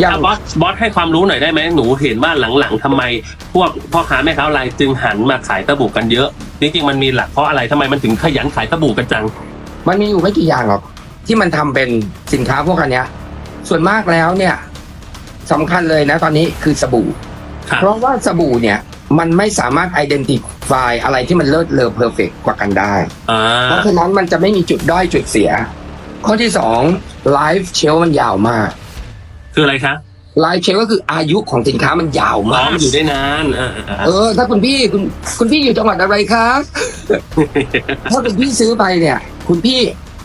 อย่างอะบอสบอสให้ความรู้หน่อยได้ไหมหนูเห็นว่าหลังๆทำไม พวกพ่อค้าแม่ค้าออนไลน์จึงหันมาขายสบู่กันเยอะจริงๆมันมีหลักเพราะอะไรทำไมมันถึงขยันขายสบู่กันจัง มันมีอยู่ไม่กี่อย่างหรอก ที่มันทำเป็นสินค้าพวกอันเนี้ย ส่วนมากแล้วเนี่ยสำคัญเลยนะตอนนี้คือสบู่ ครับ เพราะว่าสบู่เนี่ยมันไม่สามารถ identify อะไรที่มันเลิศเลอเพอร์เฟกกว่ากันได้ อ่าเพราะฉะนั้นมันจะไม่มีจุดด้อยจุดเสีย ข้อที่สองไลฟ์เชลมันยาวมาก คืออะไรคะไลฟ์เชลก็คืออายุของสินค้ามันยาวอ๋อมากมันอยู่ได้นานอ่าอ่าเออ ถ้าคุณพี่คุณคุณพี่อยู่จังหวัดอะไรครับ ถ้าคุณพี่ซื้อไปเนี่ย คุณพี่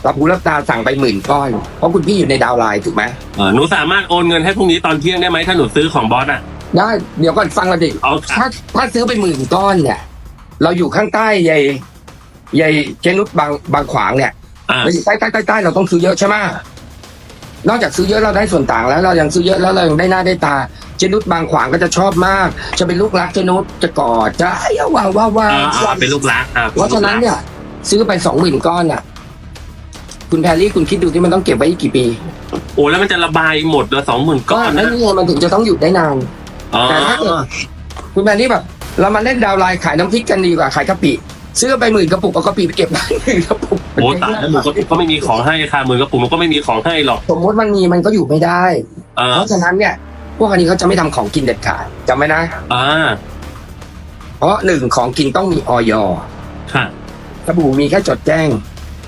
รับหูรับตาสั่งไปหมื่นก้อน เพราะคุณพี่อยู่ในดาวน์ไลน์ถูกไหมเออหนูสามารถโอนเงินให้พรุ่งนี้ตอนเที่ยงได้ไหมถ้าหนูซื้อของบอสอะได้เดี๋ยวก่อนฟังกันดิเอาค่ะถ้าถ้าซื้อไปหมื่นก้อนเนี่ย เราอยู่ข้างใต้ใยใยเจนุสบางบางขวางเนี่ยอ่าเราอยู่ใต้ใต้ใต้ใต้เราต้องซื้อเยอะใช่ไหม นอกจากซื้อเยอะเราได้ส่วนต่างแล้ว เรายังซื้อเยอะแล้วเรายังได้หน้าได้ตา เจนุสบางขวางก็จะชอบมาก จะเป็นลูกรักเจนุสจะกอดจะไอ้ยว้าวว้าวว้าอ่าวอ่าเป็นลูกรักอ่าเพราะฉะนั้นเนี่ย ซื้อไปสองหมื่นก้อนอะ คุณแพรรี่คุณคิดดูที่มันต้องเก็บไว้อีกกี่ปีโอ้แล้วมันจะระบายหมดเลยสองหมื่นก็ก้อนนั่นะนไงมันถึงจะต้องอยู่ได้นาน อ๋อแต่ถ้าเกิดคุณแพรรี่แบบ เรามาเล่นดาวน์ไลน์ขายน้ำพริกกันดีกว่าขายกะปิซื้อไปหมื่นกระปุกเอากะปิไปเก็บได้หมื่นกระปุก โอ้ตายแล้วหนูก็ก็ไม่มีของให้ค่ะหมื่นกระปุกหนูก็ไม่มีของให้หรอกสมมติมันมีมันก็อยู่ไม่ได้ อ่าเพราะฉะนั้นเนี่ย พวกอันนี้เขาจะไม่ทำของกินเด็ดขาดจำไว้นะ อ่าเพราะหนึ่งของกินต้องมีออยค่ะ สบู่มีแค่จดแจ้ง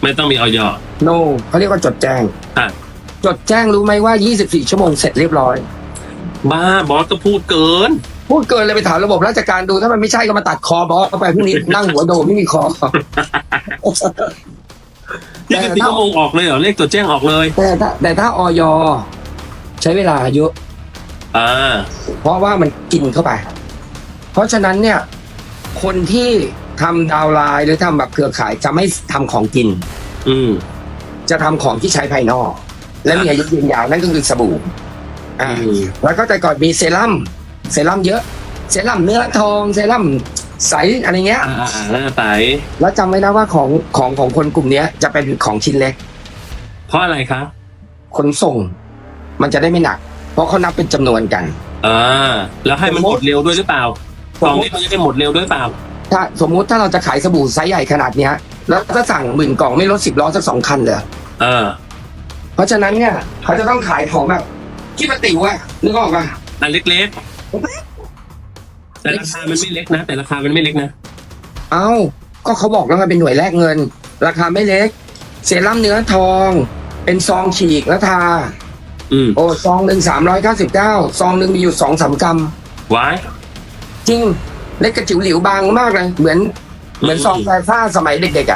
ไม่ต้องมีออย no เขาเรียกว่าจดแจ้งอะ จดแจ้งรู้ไหมว่า 24 ชั่วโมงเสร็จเรียบร้อย บ้าบอสก็พูดเกิน พูดเกินเลยไปถามระบบราชการดู ถ้ามันไม่ใช่ก็มาตัดคอบอสเข้าไปพรุ่งนี้ นั่งหัวโดไม่มีคอ นี่คือแต่สี่ถ้าชั่วโมงออกเลยเหรอเลขตัวแจ้งออกเลยแต่ถ้าแต่ถ้าออยใช้เวลาเยอะอ่าเพราะว่ามันกินเข้าไป เพราะฉะนั้นเนี่ย คนที่ทำดาวน์ไลน์หรือทำแบบเครือข่ายจะไม่ทำของกิน อืม จะทำของที่ใช้ภายนอก และมีอายุยืนยาวนั่นก็คือสบู่อ่าอืมแล้วก็แต่ก่อนมีเซรั่มเซรั่มเยอะ เซรั่มเนื้อทองเซรั่มใสอะไรเงี้ยอ่าอ่าอ่าหน้าใสแล้วจำไว้นะว่าของของของคนกลุ่มเนี้ยจะเป็นของชิ้นเล็กเพราะอะไรคะขนส่ง มันจะได้ไม่หนัก เพราะเขานับเป็นจำนวนกัน อ่าแล้วให้มันหมดเร็วด้วยหรือเปล่าสกล่มองมนี้ติมันจะได้หมดเร็วด้วยเปล่า ถ้าสมมุติถ้าเราจะขายสบู่ไซส์ใหญ่ขนาดเนี้ย แล้วถ้าสั่งหมื่นกล่องไม่ลดสิบล้อสักสองคันเลย เออเพราะฉะนั้นเนี่ยเขาจะต้องขายของแบบที่ประติวอะนึกออกปะอันเล็กๆ แต่ราคามันไม่เล็กนะ แต่ราคามันไม่เล็กนะ เอ้า ก็เขาบอกแล้วมันเป็นหน่วยแลกเงิน ราคาไม่เล็ก เซรั่มเนื้อทอง เป็นซองฉีกแล้วทา อืมโอ้ซองหนึ่งสามร้อยเก้าสิบเก้าซองหนึ่งมีอยู่สองสามกรัมไว้จริง เล็กกระจิ๋วหลิวบางมากเลย เหมือน เหมือนซองแฟซ่าสมัยเด็กๆอะ